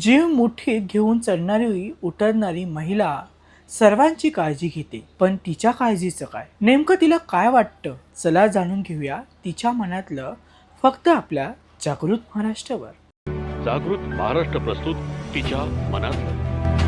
जीव मुठीत घेऊन चढणारी उतरणारी महिला सर्वांची काळजी घेते. पण तिच्या काळजीचं काय? नेमकं तिला काय वाटतं? चला जाणून घेऊया तिच्या मनातलं फक्त आपल्या जागृत महाराष्ट्रावर. जागृत महाराष्ट्र प्रस्तुत तिच्या मनात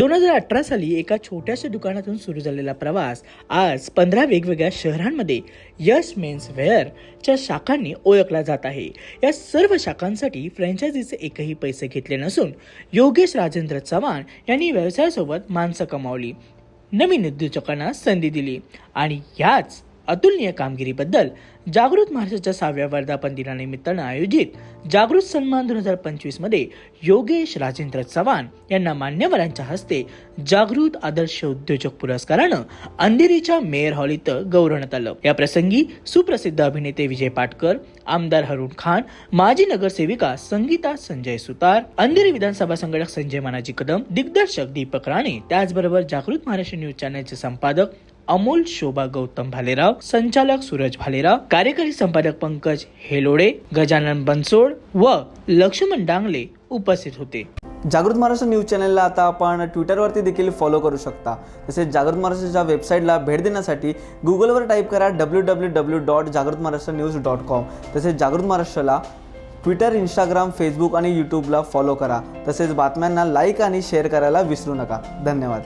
दोन हजार अठरा साली एका छोट्याशा दुकानातून सुरू झालेला प्रवास आज पंधरा वेगवेगळ्या शहरांमध्ये यश मेन्स वेअरच्या शाखांनी ओळखला जात आहे. या सर्व शाखांसाठी फ्रँचायझीचे एकही पैसे घेतले नसून योगेश राजेंद्र चव्हाण यांनी व्यवसायासोबत माणसं कमावली. नवीन उद्योजकांना संधी दिली आणि याच अतुलनीय कामगिरीबद्दल जागृत महाराष्ट्राच्या सहाव्या वर्धापन दिनानिमित्तानं आयोजित जागृत सन्मान दोन हजार पंचवीसमध्ये योगेश राजेंद्र चव्हाण यांना मान्यवरांच्या हस्ते जागृत आदर्श उद्योजक पुरस्कारानं अंधेरीच्या मेयर हॉल इथं गौरवण्यात आलं. या प्रसंगी सुप्रसिद्ध अभिनेते विजय पाटकर आमदार हरुण खान माजी नगरसेविका संगीता संजय सुतार अंधेरी विधानसभा संघटक संजय मानाजी कदम दिग्दर्शक दीपक राणे त्याचबरोबर जागृत महाराष्ट्र न्यूज चॅनलचे संपादक अमोल शोभा गौतम भालेराव संचालक सूरज भालेराव कार्यकारी संपादक पंकज हेलोडे गजानन बनसोड व लक्ष्मण डांगले उपस्थित होते. जागृत महाराष्ट्र न्यूज चॅनलला आता आपण ट्विटरवरती देखील फॉलो करू शकता. तसेच जागृत महाराष्ट्राच्या वेबसाईटला भेट देण्यासाठी गुगलवर टाईप करा डब्ल्यू डब्ल्यू डब्ल्यू डॉट जागृत महाराष्ट्र न्यूज डॉट कॉम तसेच जागृत महाराष्ट्राला ट्विटर इंस्टाग्राम फेसबुक आणि यूट्यूबला फॉलो करा. तसेच बातम्यांना लाईक आणि शेअर करायला विसरू नका. धन्यवाद.